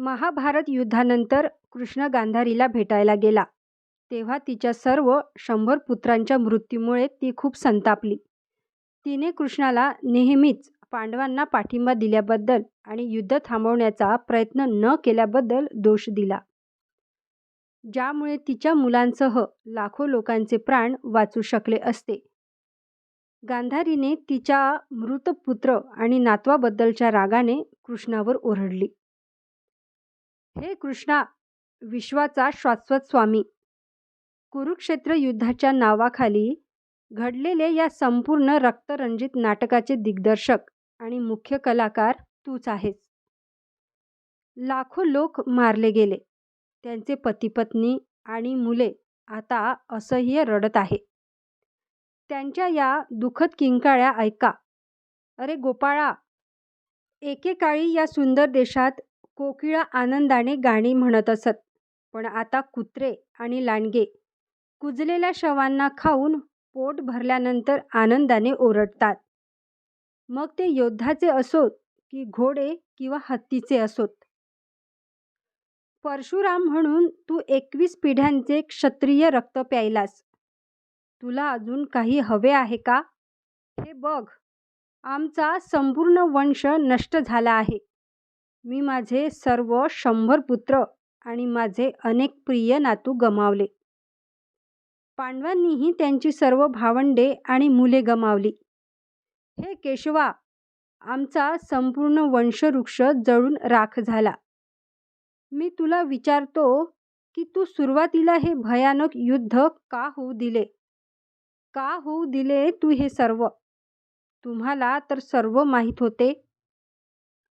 महाभारत युद्धानंतर कृष्ण गांधारीला भेटायला गेला. तेव्हा तिच्या सर्व शंभर पुत्रांच्या मृत्यूमुळे ती खूप संतापली. तिने कृष्णाला नेहमीच पांडवांना पाठिंबा दिल्याबद्दल आणि युद्ध थांबवण्याचा प्रयत्न न केल्याबद्दल दोष दिला. ज्यामुळे तिच्या मुलांसह लाखो लोकांचे प्राण वाचू शकले असते. गांधारीने तिच्या मृत पुत्र आणि नातवाबद्दलच्या रागाने कृष्णावर ओरडली. हे कृष्णा विश्वाचा शाश्वत स्वामी. कुरुक्षेत्र युद्धाच्या नावाखाली घडलेले या संपूर्ण रक्तरंजित नाटकाचे दिग्दर्शक आणि मुख्य कलाकार तूच आहेस. लाखो लोक मारले गेले. त्यांचे पतीपत्नी आणि मुले आता असह्य रडत आहे. त्यांच्या या दुःखद किंकाळ्या ऐका. अरे गोपाळा एकेकाळी या सुंदर देशात कोकिळा आनंदाने गाणी म्हणत असत. पण आता कुत्रे आणि लांडगे कुजलेल्या शवांना खाऊन पोट भरल्यानंतर आनंदाने ओरडतात. मग ते योद्धाचे असोत की घोडे किंवा हत्तीचे असोत? परशुराम म्हणून तू एकवीस पिढ्यांचे क्षत्रिय रक्त प्यायलास. तुला अजून काही हवे आहे का? हे बघ. आमचा संपूर्ण वंश नष्ट झाला आहे. मी माझे सर्व शंभर पुत्र आणि माझे अनेक प्रिय नातू गमावले. पांडवांनीही त्यांची सर्व भावंडे आणि मुले गमावली. हे केशवा आमचा संपूर्ण वंशवृक्ष जळून राख झाला. मी तुला विचारतो की तू सुरुवातीला हे भयानक युद्ध का होऊ दिले? का होऊ दिले तू हे सर्व? तुम्हाला तर सर्व माहीत होते.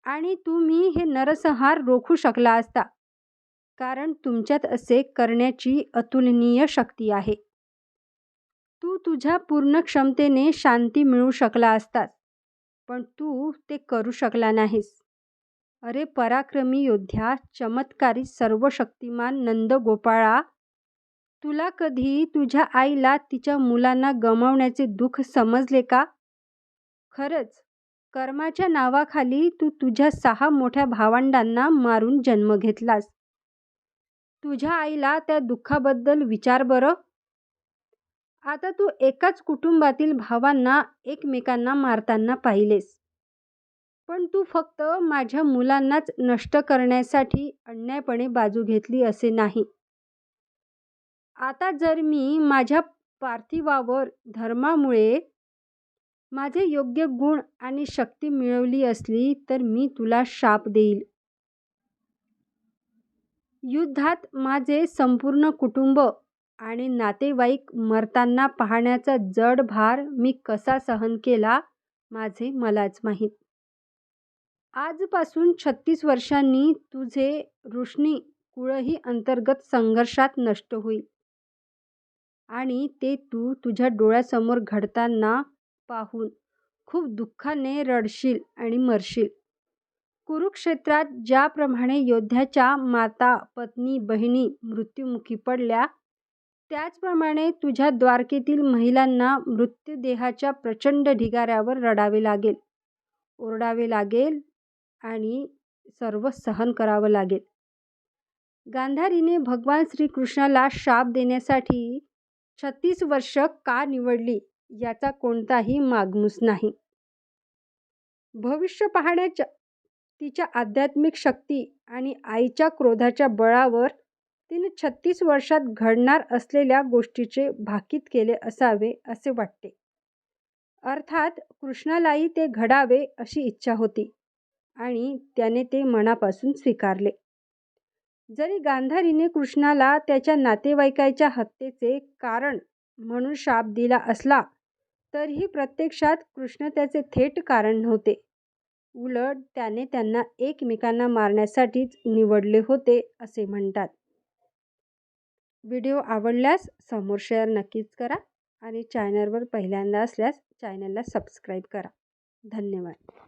आणि तुम्ही हे नरसंहार रोखू शकला असता. कारण तुमच्यात असे करण्याची अतुलनीय शक्ती आहे. तू तुझ्या पूर्ण क्षमतेने शांती मिळू शकला असतास पण तू ते करू शकला नाहीस. अरे पराक्रमी योद्ध्या चमत्कारी सर्वशक्तिमान नंदगोपाळा तुला कधी तुझ्या आईला तिच्या मुलांना गमावण्याचे दुःख समजले का? खरंच कर्माच्या नावाखाली तू तुझ्या सहा मोठ्या भावंडांना मारून जन्म घेतलास. तुझ्या आईला त्या दुःखाबद्दल विचार बरं. आता तू एकाच कुटुंबातील भावांना एकमेकांना मारताना पाहिलेस. पण तू फक्त माझ्या मुलांनाच नष्ट करण्यासाठी अन्यायपणे बाजू घेतली असे नाही. आता जर मी माझ्या पार्थिवावर धर्मामुळे माझे योग्य गुण आणि शक्ती मिळवली असली तर मी तुला शाप देईल. युद्धात माझे संपूर्ण कुटुंब आणि नातेवाईक मरताना पाहण्याचा जड भार मी कसा सहन केला माझे मलाच माहीत. आजपासून छत्तीस वर्षांनी तुझे रोशनी कुळही अंतर्गत संघर्षात नष्ट होईल. आणि ते तू तुझ्या डोळ्यासमोर घडताना पाहून खूप दुःखाने रडशील आणि मरशील. कुरुक्षेत्रात ज्याप्रमाणे योद्ध्याच्या माता पत्नी बहिणी मृत्युमुखी पडल्या त्याचप्रमाणे तुझ्या द्वारकेतील महिलांना मृत्यूदेहाच्या प्रचंड ढिगाऱ्यावर रडावे लागेल ओरडावे लागेल आणि सर्व सहन करावं लागेल. गांधारीने भगवान श्रीकृष्णाला शाप देण्यासाठी छत्तीस वर्ष का निवडली? याचा कोणताही मागमूस नाही. भविष्य पाहण्याच्या तिच्या आध्यात्मिक शक्ती आणि आईच्या क्रोधाच्या बळावर तिने छत्तीस वर्षात घडणार असलेल्या गोष्टीचे भाकीत केले असावे असे वाटते. अर्थात कृष्णालाही ते घडावे अशी इच्छा होती आणि त्याने ते मनापासून स्वीकारले. जरी गांधारीने कृष्णाला त्याच्या नातेवाईकाच्या हत्येचे कारण म्हणून शाप दिला असला तरीही प्रत्यक्षात कृष्ण त्याचे थेट कारण नव्हते. उलट त्याने त्यांना एकमेकांना मारण्यासाठीच निवडले होते असे म्हणतात. व्हिडिओ आवडल्यास समोर शेअर नक्कीच करा आणि चॅनलवर पहिल्यांदा असल्यास चॅनलला सबस्क्राईब करा. धन्यवाद.